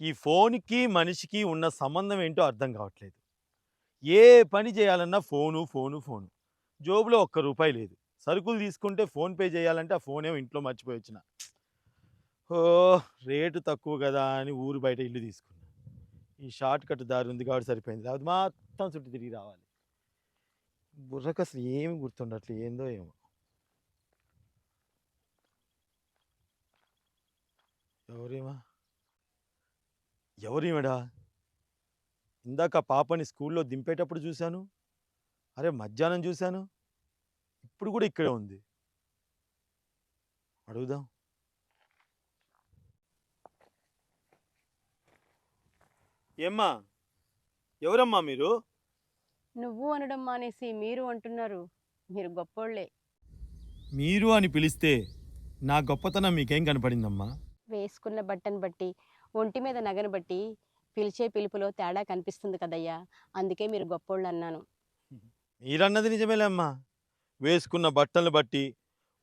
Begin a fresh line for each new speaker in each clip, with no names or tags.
ఈ ఫోన్‌కి, మనిషికి ఉన్న సంబంధం ఏంటో అర్థం కావట్లేదు. ఏ పని చేయాలన్నా ఫోను, ఫోను, ఫోను. జోబులో ఒక్క రూపాయి లేదు. సరుకులు తీసుకుంటే ఫోన్‌పే చేయాలంటే ఆ ఫోనేమో ఇంట్లో మర్చిపోయొచ్చిన. ఓ రేటు తక్కువ కదా అని ఊరు బయట ఇల్లు తీసుకున్నా. ఈ షార్ట్ కట్ దారి ఉంది కాబట్టి సరిపోయింది. అది మొత్తం చుట్టూ తిరిగి రావాలి. బుర్రకసలు ఏమి గుర్తుండట్లు ఏందో ఏమో. ఎవరేమా ఎవరీవిడ? ఇందాక పాపని స్కూల్‌లో దింపేటప్పుడు చూశాను. అరే! మధ్యాహ్నం చూశాను. ఇప్పుడు కూడా ఇక్కడే ఉంది. అడుగుదాం. ఏమ్మా? ఎవరమ్మా మీరు?
నువ్వు అనడం మానేసి మీరు అంటున్నారు. మీరు గొప్పోళ్ళే.
మీరు అని పిలిస్తే నా గొప్పతనం మీకేం కనపడిందమ్మా?
వేసుకున్న బట్టను బట్టి, ఒంటి మీద నగను బట్టి పిలిచే పిలుపులో తేడా కనిపిస్తుంది కదయ్యా! అందుకే మీరు గొప్పోళ్ళు అన్నాను
మీరన్నది నిజమేలే అమ్మా. వేసుకున్న బట్టలను బట్టి,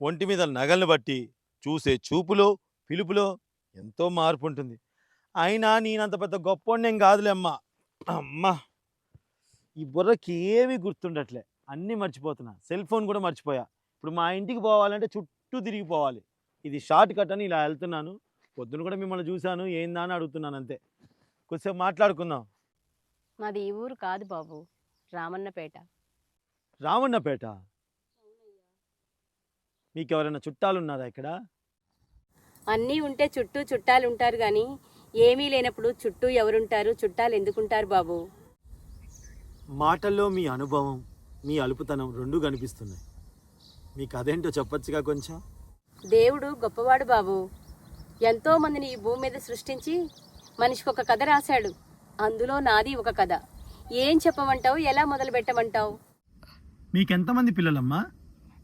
ఒంటి మీద నగలను బట్టి, చూసే చూపులో, పిలుపులో ఎంతో మార్పు ఉంటుంది అయినా నేనంత పెద్ద గొప్పోడినేం కాదులే అమ్మా. అమ్మా! ఈ బుర్రకి ఏమీ గుర్తుండట్లే. అన్నీ మర్చిపోతున్నా. సెల్ ఫోన్ కూడా మర్చిపోయా. ఇప్పుడు మా ఇంటికి పోవాలంటే చుట్టూ తిరిగిపోవాలి. ఇది షార్ట్ కట్ అని ఇలా వెళ్తున్నాను. పొద్దున కూడా మిమ్మల్ని చూశాను. ఏందా అని అడుగుతున్నాను అంతే. కొద్దిసేపు మాట్లాడుకుందాం.
మాది ఈ ఊరు కాదు బాబు. రామన్నపేట.
రామన్నపేట? మీకెవరైనా చుట్టాలున్నారా ఇక్కడ?
అన్నీ ఉంటే చుట్టూ చుట్టాలుంటారు గానీ, ఏమీ లేనప్పుడు చుట్టూ ఎవరుంటారు? చుట్టాలు ఎందుకుంటారు బాబు?
మాటల్లో మీ అనుభవం, మీ అలుపుతనం రెండూ కనిపిస్తున్నాయి. మీ కథేంటో చెప్పొచ్చుగా కొంచెం?
దేవుడు గొప్పవాడు బాబు. ఎంతో మందిని ఈ భూమి మీద సృష్టించి మనిషికొక కథ రాశాడు. అందులో నాది ఒక కథ. ఏం చెప్పమంటావు? ఎలా మొదలు పెట్టమంటావు?
మీకెంతమంది పిల్లలమ్మా?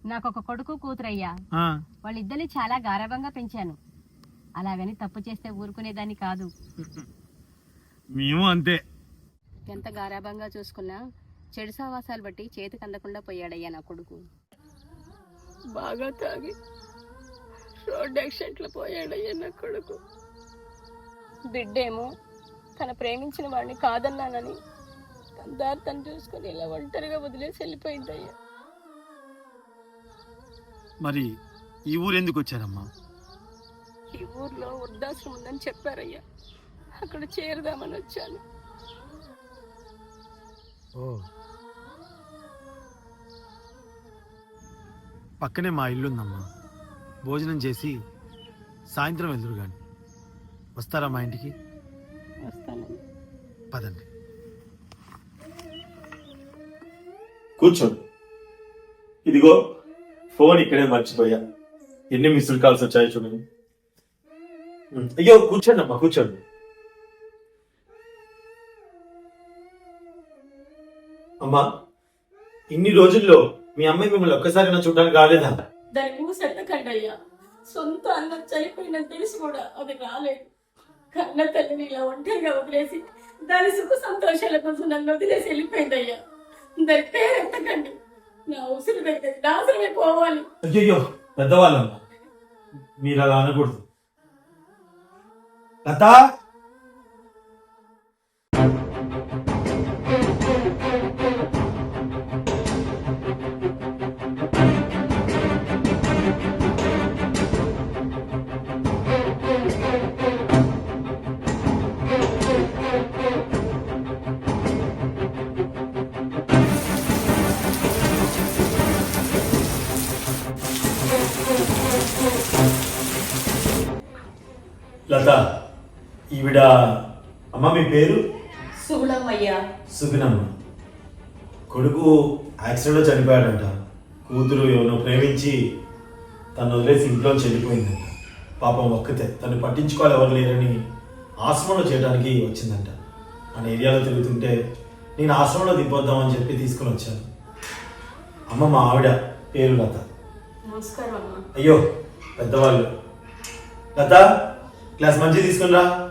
నాకొక కొడుకు కూతురయ్యా.
ఆ,
వాళ్ళిద్దరిని చాలా గారాబంగా పెంచాను. అలాగని తప్పు చేస్తే ఊరుకునేదాన్ని కాదు.
మేము అంతే.
ఎంత గారాబంగా చూసుకున్నా చెడు సావాసాలు బట్టి చేతికి అందకుండా పోయాడయ్యా నా కొడుకు. బాగా తాగి రోడ్ యాక్సిడెంట్లో పోయాడయ్యా నా కొడుకు. బిడ్డేమో తన ప్రేమించిన వాడిని కాదన్నానని తన దారి తను చూసుకొని ఇలా ఒంటరిగా వదిలేసి వెళ్ళిపోయిందయ్యా.
మరి ఈ ఊరు ఎందుకు వచ్చారమ్మా?
ఈ ఊర్లో వృద్ధాశ్రమం ఉందని చెప్పారయ్యా. అక్కడ చేరదామని వచ్చాను.
ఓ పక్కనే మా ఇల్లుందమ్మా. భోజనం చేసి సాయంత్రం వెళ్దురు గాని. వస్తారా మా ఇంటికి? పదండి. కూర్చోండి. ఇదిగో ఫోన్ ఇక్కడే మర్చిపోయా. ఎన్ని మిస్డ్ కాల్స్ వచ్చాయో చూడండి. అయ్యో కూర్చోండి అమ్మా కూర్చోండి. అమ్మా ఇన్ని రోజుల్లో మీ అమ్మాయి మిమ్మల్ని ఒక్కసారైనా చూడడానికి రాలేదా?
దాని మూసెత్తకండి అయ్యా సొంత అన్న చనిపోయిందని తెలిసి కూడా అది రాలేదు. కన్న తల్లిని ఇలా ఒంటరిగా వదిలేసి దాని సుఖ సంతోషాల కోసం నన్ను వదిలేసి వెళ్ళిపోయిందయ్యా. దాని పేరు ఎత్తకండి. నా ఉసురు దగ్గర నాశనమే పోవాలి.
అయ్యో పెద్దవాళ్ళమ్మా. మీరు అలా అనకూడదు. లత? లత ఈవిడ అమ్మ మీ పేరు? సుగుణమ్మ కొడుకు యాక్సిడెంట్లో చనిపోయాడంట. కూతురు ఎవరినో ప్రేమించి తను వదిలేసి ఇంట్లో చెడిపోయిందంట పాపం ఒక్కతే. తను పట్టించుకోవాలి ఎవరు లేరని ఆశ్రమంలో చేయడానికి వచ్చిందంట. మన ఏరియాలో తిరుగుతుంటే నేను ఆశ్రమంలో దింపొద్దామని చెప్పి తీసుకుని వచ్చాను. అమ్మ మా ఆవిడ పేరు లత.
నమస్కారం
అయ్యో పెద్దవాళ్ళు. లత గ్లాస్ మంచి
తీసుకుని రా.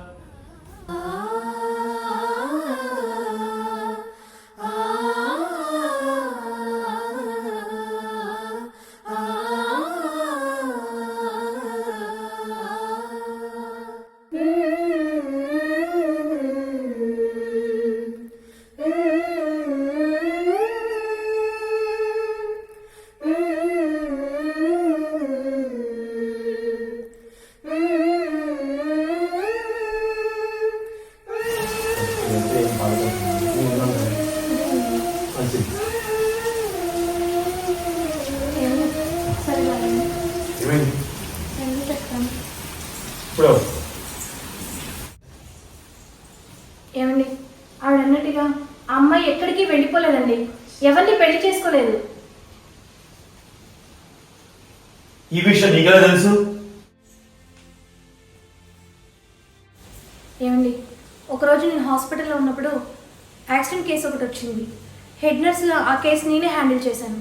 ఈ విషయం నీకెలా తెలుసు?
ఏమండి ఒకరోజు నేను హాస్పిటల్లో ఉన్నప్పుడు యాక్సిడెంట్ కేసు ఒకటి వచ్చింది. హెడ్ నర్స్లో ఆ కేసు నేనే హ్యాండిల్ చేశాను.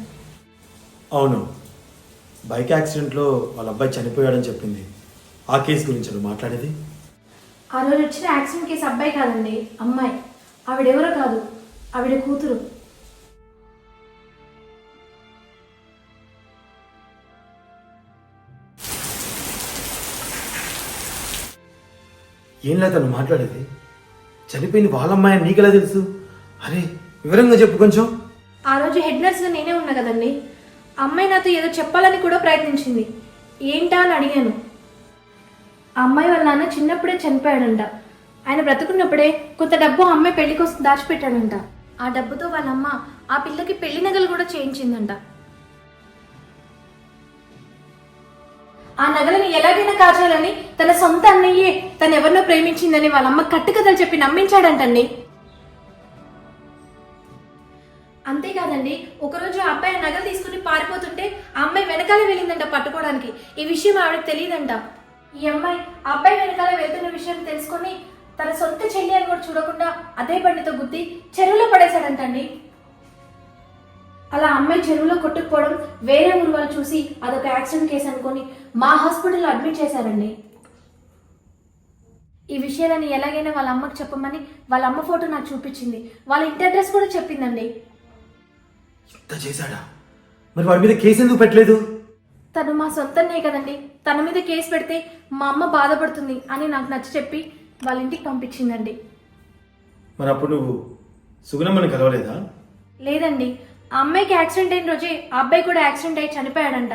అవును. బైక్ యాక్సిడెంట్లో వాళ్ళ అబ్బాయి చనిపోయాడని చెప్పింది. ఆ కేసు గురించి నువ్వు మాట్లాడేది?
ఆ రోజు వచ్చిన యాక్సిడెంట్ కేసు అబ్బాయి కాదండి అమ్మాయి. ఆవిడెవరో కాదు ఆవిడ కూతురు.
ఏం లేదు తను మాట్లాడేది. చనిపోయింది వాళ్ళ అమ్మాయి నీకెలా తెలుసు? అరే వివరంగా చెప్పు కొంచెం.
ఆ రోజు హెడ్ నర్స్గా నేనే ఉన్నా కదండి. ఆ అమ్మాయి నాతో ఏదో చెప్పాలని కూడా ప్రయత్నించింది. ఏంటా అని అడిగాను. ఆ అమ్మాయి వాళ్ళ నాన్న చిన్నప్పుడే చనిపోయాడంట. ఆయన బ్రతుకున్నప్పుడే కొంత డబ్బు అమ్మాయి పెళ్ళి కోసం దాచిపెట్టాడంట. ఆ డబ్బుతో వాళ్ళ అమ్మ ఆ పిల్లకి పెళ్ళి నగలు కూడా చేయించిందంట. ఆ నగలని ఎలాగైనా కాచాలని తన సొంత అన్నయ్యే తను ఎవరినో ప్రేమించిందని వాళ్ళ అమ్మ కట్టుకథలు చెప్పి నమ్మించాడంటండి. అంతేకాదండి ఒకరోజు ఆ అబ్బాయి నగలు తీసుకుని పారిపోతుంటే ఆ అమ్మాయి వెనకాల వెళ్ళిందంట పట్టుకోవడానికి. ఈ విషయం ఆవిడకి తెలియదంట. ఈ అమ్మాయి ఆ అబ్బాయి వెనకాల వెళ్తున్న విషయం తెలుసుకొని తన సొంత చెల్లి అని కూడా చూడకుండా అదే బండితో గుద్ది చెరువులో పడేశాడంటండి. అలా అమ్మాయి చెరువులో కొట్టుకుపోవడం వేరే ఊరు వాళ్ళు చూసి అదొక యాక్సిడెంట్ కేసు అనుకొని మా హాస్పిటల్లో అడ్మిట్ చేశారండి. ఈ విషయాలని ఎలాగైనా వాళ్ళ అమ్మకి చెప్పమని వాళ్ళ అమ్మ ఫోటో నాకు చూపించింది. వాళ్ళ ఇంటి అడ్రస్ కూడా చెప్పిందండి.
ఇంత చేశాడా? మరి వాడి మీద కేసు ఎందుకు పెట్టలేదు?
తను మా సొంతనే కదండి. తన మీద కేసు పెడితే మా అమ్మ బాధపడుతుంది అని నాకు నచ్చ చెప్పి వాళ్ళ ఇంటికి పంపించిందండి.
మరి అప్పుడు నువ్వు సుగుణమ్మని కలవలేదా?
లేదండి. ఆ అమ్మాయికి యాక్సిడెంట్ అయిన రోజే ఆ అబ్బాయి కూడా యాక్సిడెంట్ అయి చనిపోయాడంట.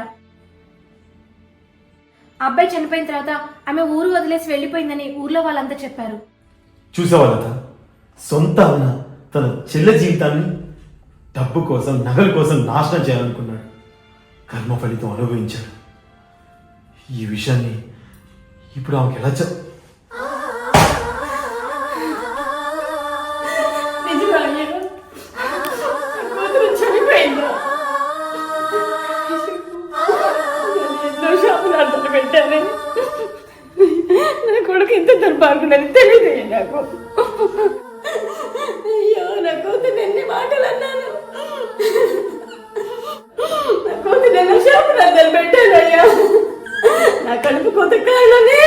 ఆ అబ్బాయి చనిపోయిన తర్వాత ఆమె ఊరు వదిలేసి వెళ్ళిపోయిందని ఊర్లో వాళ్ళంతా చెప్పారు.
చూసావా లత? సొంత అన్న తన చెల్లె జీవితాన్ని డబ్బు కోసం నగల కోసం నాశనం చేయాలనుకున్నాడు. కర్మ ఫలితం అనుభవించాడు. ఈ విషయాన్ని ఇప్పుడు ఆమెకు ఎలా చెప్
పెట్టాను నా కొడుకు ఇంత దుర్మార్గుడని తెలియదు నాకు? అయ్యో నా కూతురు ఎన్ని మాటలు అన్నాను నా కూతురు ఎన్నో శాపనార్థాలు పెట్టాను అయ్యా నా కడుపు కొత్త కాళ్ళని